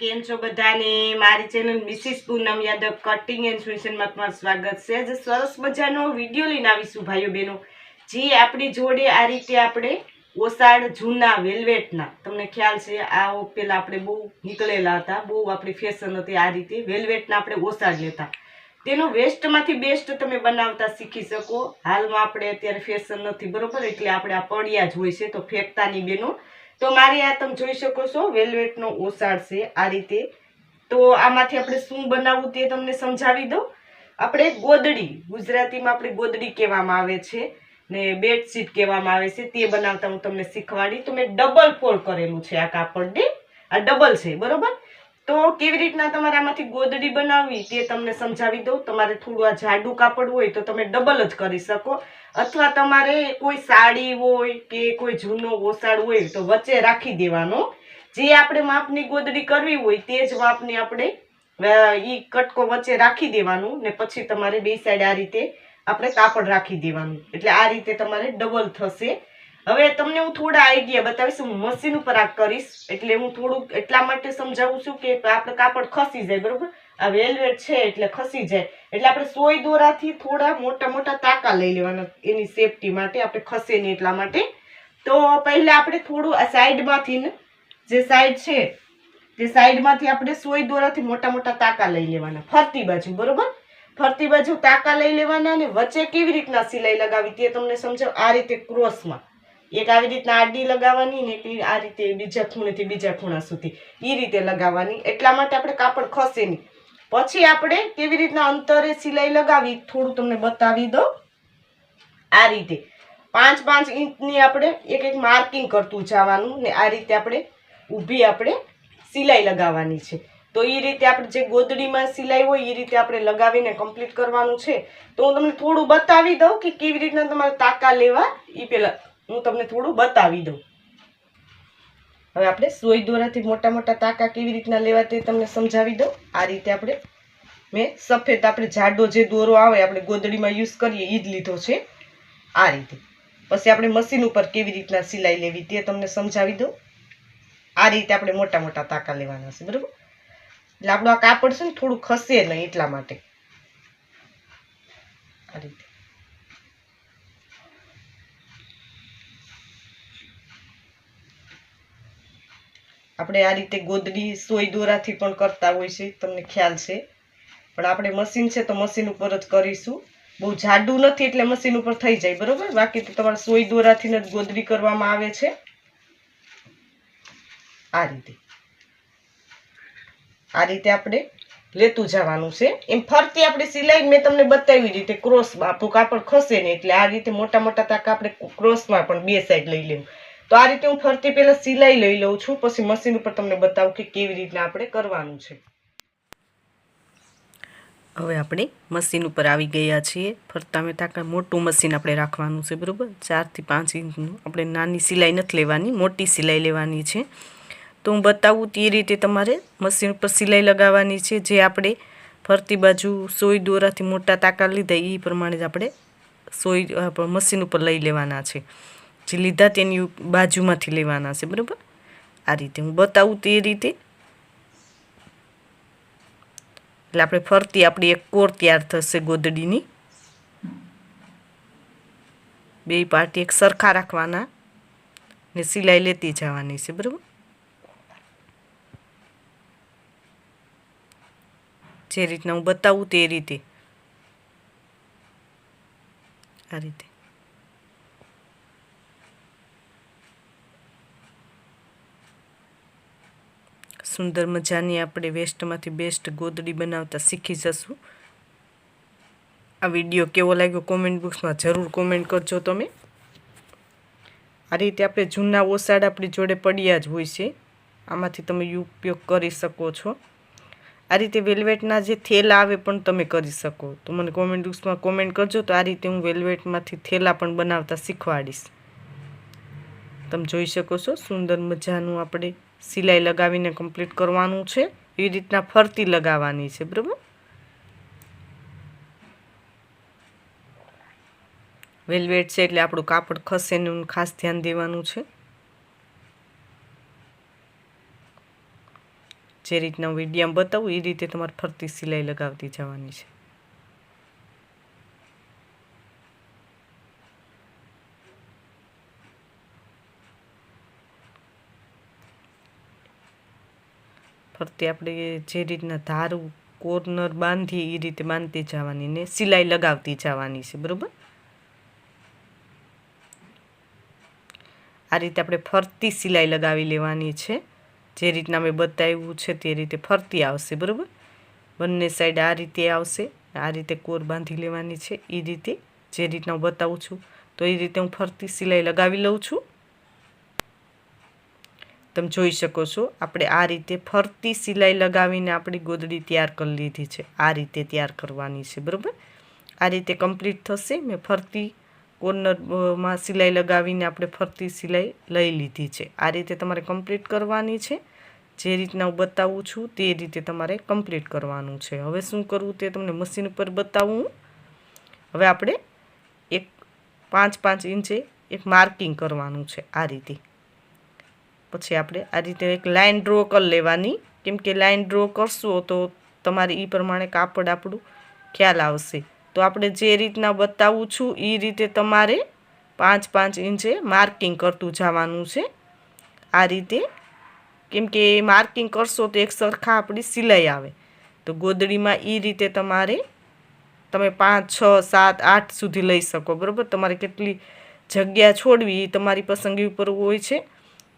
કેમ છો બધાને? મારી channel Mrs Poonam Yadav cutting and સ્વાગત છે. આજે સરસ મજાનો વીડિયો લઈને ભાઈઓ બહેનો. જે આપણી જોડે આ રીતે આપણે ઓસાડ, જૂના વેલ્વેટના તમને ખ્યાલ છે આ પેલા આપણે બહુ નીકળેલા હતા, બહુ આપણી ફેશન હતી આ રીતે વેલ્વેટના આપણે ઓસાડ લેતા. તેનો વેસ્ટમાંથી બેસ્ટ તમે બનાવતા શીખી શકો. હાલમાં આપણે અત્યારે ફેશન નથી, બરોબર? એટલે આપણે આ પડ્યા જ હોય છે, તો ફેંકતાની બેનો. તો મારે આ તમે જોઈ શકો છો, વેલ્વેટનો ઓસાડ છે આ રીતે. તો આમાંથી આપણે શું બનાવવું તે તમને સમજાવી દઉં. આપણે ગોદડી, ગુજરાતીમાં આપણે ગોદડી કહેવામાં આવે છે, ને બેડશીટ કહેવામાં આવે છે, તે બનાવતા હું તમને શીખવાડી. તો મેં ડબલ ફોલ્ડ કરેલું છે આ કાપડને. આ ડબલ છે, બરોબર? તો કેવી રીતના તમારે આમાંથી ગોદડી બનાવવી તે તમને સમજાવી દઉં. તમારે થોડું આ જાડું કાપડ હોય તો તમે ડબલ જ કરી શકો. અથવા તમારે કોઈ સાડી હોય કે કોઈ જૂનો ઓસાડ હોય તો વચ્ચે રાખી દેવાનો. જે આપણે માપની ગોદડી કરવી હોય તે જ માપની આપણે ઈ કટકો વચ્ચે રાખી દેવાનું ને પછી તમારે બે સાઈડ આ રીતે આપણે કાપડ રાખી દેવાનું. એટલે આ રીતે તમારે ડબલ થશે. હવે તમને હું થોડા આઈડિયા બતાવીશ. હું મશીન ઉપર આ કરીશ. એટલે હું થોડુંક એટલા માટે સમજાવું છું કે આપણે કાપડ ખસી જાય, બરોબર? આ વેલ્વેટ છે એટલે ખસી જાય. એટલે આપણે સોય દોરાથી થોડા મોટા મોટા તાકા લઈ લેવાના એની સેફટી માટે, આપણે ખસે નહીં એટલા માટે. તો પહેલાં આપણે થોડું આ સાઈડમાંથી ને, જે સાઈડ છે તે સાઈડમાંથી આપણે સોય દોરાથી મોટા મોટા તાકા લઈ લેવાના. ફરતી બાજુ, બરોબર? ફરતી બાજુ તાકા લઈ લેવાના અને વચ્ચે કેવી રીતના સિલાઈ લગાવી તે તમને સમજાવ? આ રીતે ક્રોસમાં એક આવી રીતના આડી લગાવવાની ને એક આ રીતે બીજા ખૂણેથી બીજા ખૂણા સુધી. એ રીતે લગાવવાની. એટલા માટે આપણે કાપડ ખસે નહીં. પછી આપણે કેવી રીતના અંતરે સિલાઈ લગાવી થોડું તમને બતાવી દો આ રીતે. પાંચ પાંચ ઇંચની આપણે એક એક માર્કિંગ કરતું જવાનું ને આ રીતે આપણે ઊભી આપણે સિલાઈ લગાવવાની છે. તો એ રીતે આપણે જે ગોદડીમાં સિલાઈ હોય એ રીતે આપણે લગાવીને કમ્પ્લીટ કરવાનું છે. તો હું તમને થોડું બતાવી દઉં કે કેવી રીતના તમારે તાકા લેવા એ પહેલાં હું તમને થોડું બતાવી દઉં. હવે આપણે સોય દોરાથી મોટા મોટા તાકા કેવી રીતના લેવા તે તમને સમજાવી દઉં. આ રીતે આપણે મેં સફેદ આપણે જાડો જે દોરો આવે આપણે ગોદડીમાં યુઝ કરીએ એ જ લીધો છે. આ રીતે. પછી આપણે મશીન ઉપર કેવી રીતના સિલાઈ લેવી તે તમને સમજાવી દઉં. આ રીતે આપણે મોટા મોટા તાકા લેવાના છે, બરાબર? એટલે આપણું આ કાપડ છે ને થોડું ખસે નહીં એટલા માટે. આ રીતે. આપણે આ રીતે ગોદડી સોય દોરાથી પણ કરતા હોય છે, તમને ખ્યાલ છે. પણ આપણે મશીન છે તો મશીન ઉપર જ કરીશું. બહુ જાડું નથી એટલે મશીન ઉપર થઈ જાય, બરાબર? બાકી તો તમારે સોય દોરાથી જ ગોદડી કરવામાં આવે છે. આ રીતે. આ રીતે આપણે લેતું જવાનું છે. એમ ફરતી આપણે સિલાઈ મેં તમને બતાવી રીતે ક્રોસમાં. આપણું કાપડ ખસે ને એટલે આ રીતે મોટા મોટા તાકા આપણે ક્રોસમાં પણ બે સાઈડ લઈ લેવું. તો આ રીતે હું ફરતી પહેલાં સિલાઈ લઈ લઉં છું, પછી મશીન ઉપર તમને બતાવું કે કેવી રીતના આપણે કરવાનું છે. હવે આપણે મશીન ઉપર આવી ગયા છીએ. ફરતા મેં તાકા મોટું મશીન આપણે રાખવાનું છે, બરાબર? ચારથી પાંચ ઇંચનું. આપણે નાની સિલાઈ નથી લેવાની, મોટી સિલાઈ લેવાની છે. તો હું બતાવું તે રીતે તમારે મશીન ઉપર સિલાઈ લગાવવાની છે, જે આપણે ફરતી બાજુ સોય દોરાથી મોટા તાકા લીધા એ પ્રમાણે જ આપણે સોય મશીન ઉપર લઈ લેવાના છે. જે લીધા તેની બાજુમાંથી લેવાના છે, બરાબર? આ રીતે હું બતાવું તે રીતે. એટલે આપણે ફરતી આપણી એક કોર તૈયાર થશે ગોદડીની. બે પાર્ટી એક સરખા રાખવાના ને સિલાઈ લેતી જવાની છે, બરાબર? જે રીતના હું બતાવું તે રીતે. આ રીતે. સુંદર મજાની આપણે વેસ્ટમાંથી બેસ્ટ ગોદડી બનાવતા શીખી જશું. આ વીડિયો કેવો લાગ્યો કોમેન્ટ બોક્સમાં જરૂર કોમેન્ટ કરજો તમે. આ રીતે આપણે જૂના ઓસાડ આપણી જોડે પડ્યા જ હોય છે. આમાંથી તમે ઉપયોગ કરી શકો છો. આ રીતે વેલ્વેટના જે થેલા આવે પણ તમે કરી શકો. તો મને કોમેન્ટ બોક્સમાં કોમેન્ટ કરજો તો આ રીતે હું વેલ્વેટમાંથી થેલા પણ બનાવતા શીખવાડીશ. તમે જોઈ શકો છો, સુંદર મજાનું આપણે સિલાઈ લગાવીને કમ્પ્લીટ કરવાનું છે. એ રીતના ફરતી લગાવવાની છે, બરાબર? વેલવેટ છે એટલે આપણું કાપડ ખસે એનું ખાસ ધ્યાન દેવાનું છે. જે રીતના વિડીયામાં બતાવું, એ રીતે તમારે ફરતી સિલાઈ લગાવતી જવાની છે. ફરતી આપણે જે રીતના ધારું, કોર્નર બાંધી એ રીતે બાંધતી જવાની ને સિલાઈ લગાવતી જવાની છે, બરાબર? આ રીતે આપણે ફરતી સિલાઈ લગાવી લેવાની છે. જે રીતના મેં બતાવ્યું છે તે રીતે ફરતી આવશે, બરાબર? બંને સાઈડ આ રીતે આવશે, આ રીતે કોર બાંધી લેવાની છે એ રીતે. જે રીતના હું બતાવું છું, તો એ રીતે હું ફરતી સિલાઈ લગાવી લઉં છું. તમે જોઈ શકો છો, આપણે આ રીતે ફરતી સિલાઈ લગાવીને આપણી ગોદડી તૈયાર કરી લીધી છે. આ રીતે તૈયાર કરવાની છે, બરાબર? આ રીતે કમ્પ્લીટ થશે. મેં ફરતી કોર્નરમાં સિલાઈ લગાવીને આપણે ફરતી સિલાઈ લઈ લીધી છે. આ રીતે તમારે કમ્પ્લીટ કરવાની છે. જે રીતના હું બતાવું છું, તે રીતે તમારે કમ્પ્લીટ કરવાનું છે. હવે શું કરવું તે તમને મશીન ઉપર બતાવું હવે આપણે એક પાંચ પાંચ ઇંચે એક માર્કિંગ કરવાનું છે આ રીતે. પછી આપણે આ રીતે એક લાઇન ડ્રો કરી લેવાની. કેમ કે લાઇન ડ્રો કરશો તો તમારે એ પ્રમાણે કાપડ આપણું ખ્યાલ આવશે. તો આપણે જે રીતના બતાવું છું એ રીતે તમારે પાંચ પાંચ ઇંચે માર્કિંગ કરતું જવાનું છે. આ રીતે. કેમ કે માર્કિંગ કરશો તો એક સરખા આપણી સિલાઈ આવે. તો ગોદડીમાં એ રીતે તમારે તમે પાંચ, છ, સાત, આઠ સુધી લઈ શકો. બરાબર? તમારે કેટલી જગ્યા છોડવી એ તમારી પસંદગી ઉપર હોય છે.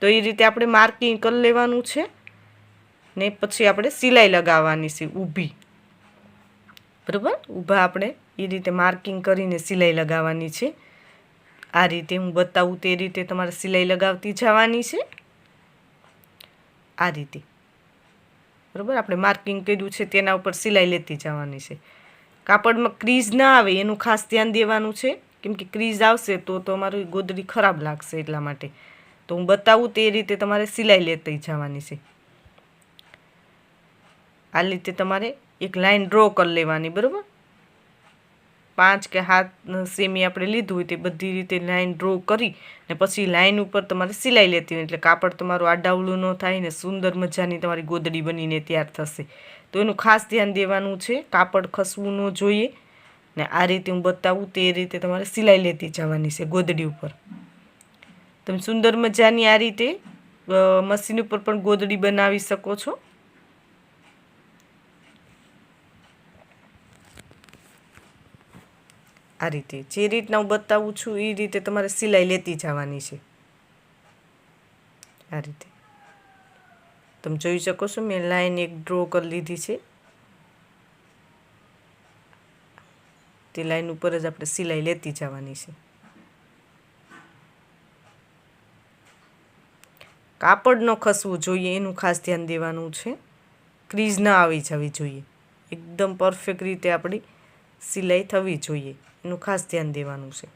તો એ રીતે આપણે માર્કિંગ કરી લેવાનું છે. ને પછી આપણે સિલાઈ લગાવવાની છે ઊભી. બરાબર? ઊભા આપણે એ રીતે માર્કિંગ કરીને સિલાઈ લગાવવાની છે. આ રીતે હું બતાવું તે રીતે તમારે સિલાઈ લગાવતી જવાની છે. આ રીતે. બરાબર? આપણે માર્કિંગ કર્યું છે તેના ઉપર સિલાઈ લેતી જવાની છે. કાપડમાં ક્રીઝ ના આવે એનું ખાસ ધ્યાન દેવાનું છે. કેમ કે ક્રીઝ આવશે તો તમારી ગોદડી ખરાબ લાગશે એટલા માટે. તો હું બતાવું તે રીતે તમારે સિલાઈ લેતી જવાની છે. આ રીતે તમારે એક લાઈન ડ્રો કરી લેવાની, બરાબર? પાંચ કે હાથ સેમી આપણે લીધું હોય તે બધી રીતે લાઈન ડ્રો કરી ને પછી લાઈન ઉપર તમારે સિલાઈ લેતી હોય, એટલે કાપડ તમારું આડાવળું ન થાય ને સુંદર મજાની તમારી ગોદડી બનીને તૈયાર થશે. તો એનું ખાસ ધ્યાન દેવાનું છે, કાપડ ખસવું ન જોઈએ ને આ રીતે હું બતાવું તે રીતે તમારે સિલાઈ લેતી જવાની છે ગોદડી ઉપર. તમે સુંદર મજાની આ રીતે મશીન ઉપર પણ ગોદડી બનાવી શકો છો. આ રીતે, જે રીતના હું બતાવું છું એ રીતે તમારે સિલાઈ લેતી જવાની છે. આ રીતે. તમે જોઈ શકો છો, મેં લાઈન એક ડ્રો કરી લીધી છે. તે લાઈન ઉપર જ આપણે સિલાઈ લેતી જવાની છે. કાપડ ન ખસવું જોઈએ, એનું ખાસ ધ્યાન દેવાનું છે. ક્રીઝ ના આવી જવી જોઈએ. એકદમ પરફેક્ટ રીતે આપણી સિલાઈ થવી જોઈએ. એનું ખાસ ધ્યાન દેવાનું છે.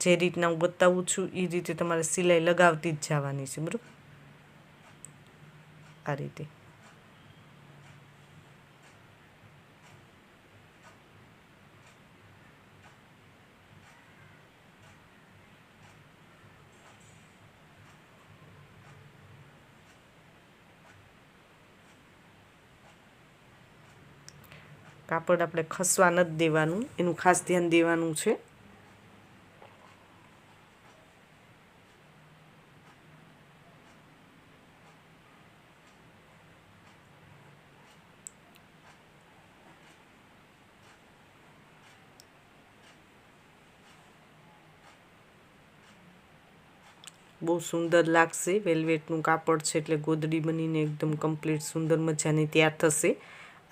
જે રીતના હું બતાવું છું એ રીતે તમારે સિલાઈ લગાવતી જ જવાની છે, બરાબર? આ રીતે. કાપડ આપણે ખસવા નથી દેવાનું. એનું ખાસ ધ્યાન દેવાનું છે. બહુ સુંદર લાગશે. વેલ્વેટનું કાપડ છે એટલે ગોદડી બનીને એકદમ કમ્પ્લીટ સુંદર મજાની તૈયાર થશે.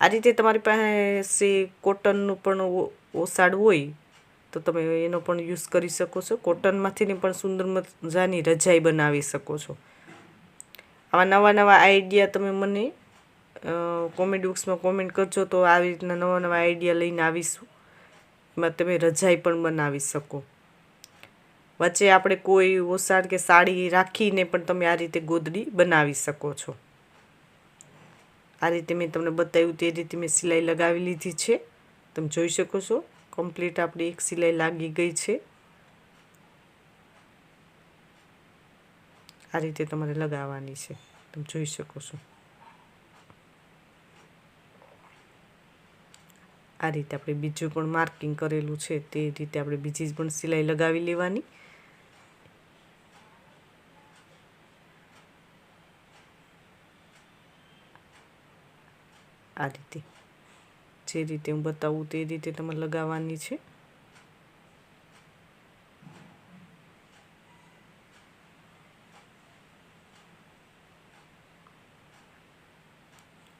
આ રીતે તમારી પાસે કોટનનું પણ ઓસાડ હોય, તો તમે એનો પણ યુઝ કરી શકો છો. કોટનમાંથીની પણ સુંદર મજાની રજાઈ બનાવી શકો છો. આવા નવા નવા આઈડિયા તમે મને કોમેન્ટ બોક્સમાં કોમેન્ટ કરજો તો આવી રીતના નવા નવા આઈડિયા લઈને આવીશું. એમાં તમે રજાઈ પણ બનાવી શકો. વચ્ચે આપણે કોઈ ઓસાડ કે સાડી રાખીને પણ તમે આ રીતે ગોદડી બનાવી શકો છો. આ રીતે મેં તમને બતાવ્યું તે રીતે મેં સિલાઈ લગાવી લીધી છે. તમે જોઈ શકો છો કમ્પ્લીટ આપણી એક સિલાઈ લાગી ગઈ છે. આ રીતે તમારે લગાવવાની છે. તમે જોઈ શકો છો. આ રીતે આપણે બીજું પણ માર્કિંગ કરેલું છે. તે રીતે આપણે બીજી પણ સિલાઈ લગાવી લેવાની આ રીતે જે રીતે હું બતાવું તે રીતે તમારે લગાવવાની છે.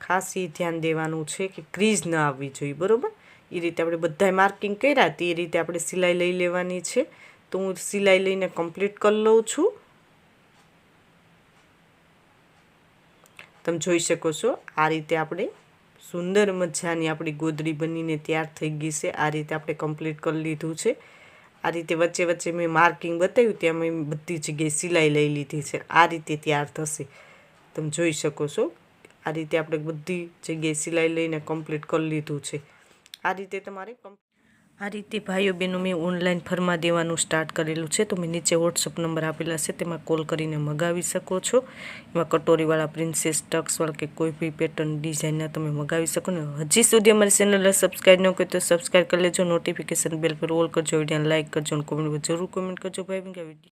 ખાસ એ ધ્યાન દેવાનું છે કે ક્રીઝ ન આવવી જોઈએ, બરાબર? એ રીતે આપણે બધાય માર્કિંગ કર્યા, તે રીતે આપણે સિલાઈ લઈ લેવાની છે. તો હું સિલાઈ લઈને કમ્પ્લીટ કરી લઉં છું. તમે જોઈ શકો છો, આ રીતે આપણે સુંદર મજાની આપણી ગોદડી બનીને તૈયાર થઈ ગઈ છે. આ રીતે આપણે કમ્પ્લીટ કરી લીધું છે. આ રીતે વચ્ચે વચ્ચે મેં માર્કિંગ બતાવ્યું, ત્યાં મેં બધી જગ્યાએ સિલાઈ લઈ લીધી છે. આ રીતે તૈયાર થશે. તમે જોઈ શકો છો. આ રીતે આપણે બધી જગ્યાએ સિલાઈ લઈને કમ્પ્લીટ કરી લીધું છે. આ રીતે તમારે આ રીતે ભાઈઓ બહેનો મેં ઓનલાઈન ફરમા દેવાનું સ્ટાર્ટ કરેલું છે, તો મેં નીચે વોટ્સઅપ નંબર આપેલા છે, તેમાં કોલ કરીને મગાવી શકો છો. એમાં કટોરીવાળા પ્રિન્સેસ ટક્સવાળા કે કોઈ બી પેટર્ન ડિઝાઇનના તમે મગાવી શકો ને. હજી સુધી અમારી ચેનલને સબસ્ક્રાઈબ ન કરી તો સબસ્ક્રાઈબ કરી લેજો નોટિફિકેશન બેલ પર ઓલ કરજો વિડીયોને લાઇક કરજો અને કોમેન્ટ જરૂર કોમેન્ટ કરજો. ભાઈ કે વીડિયો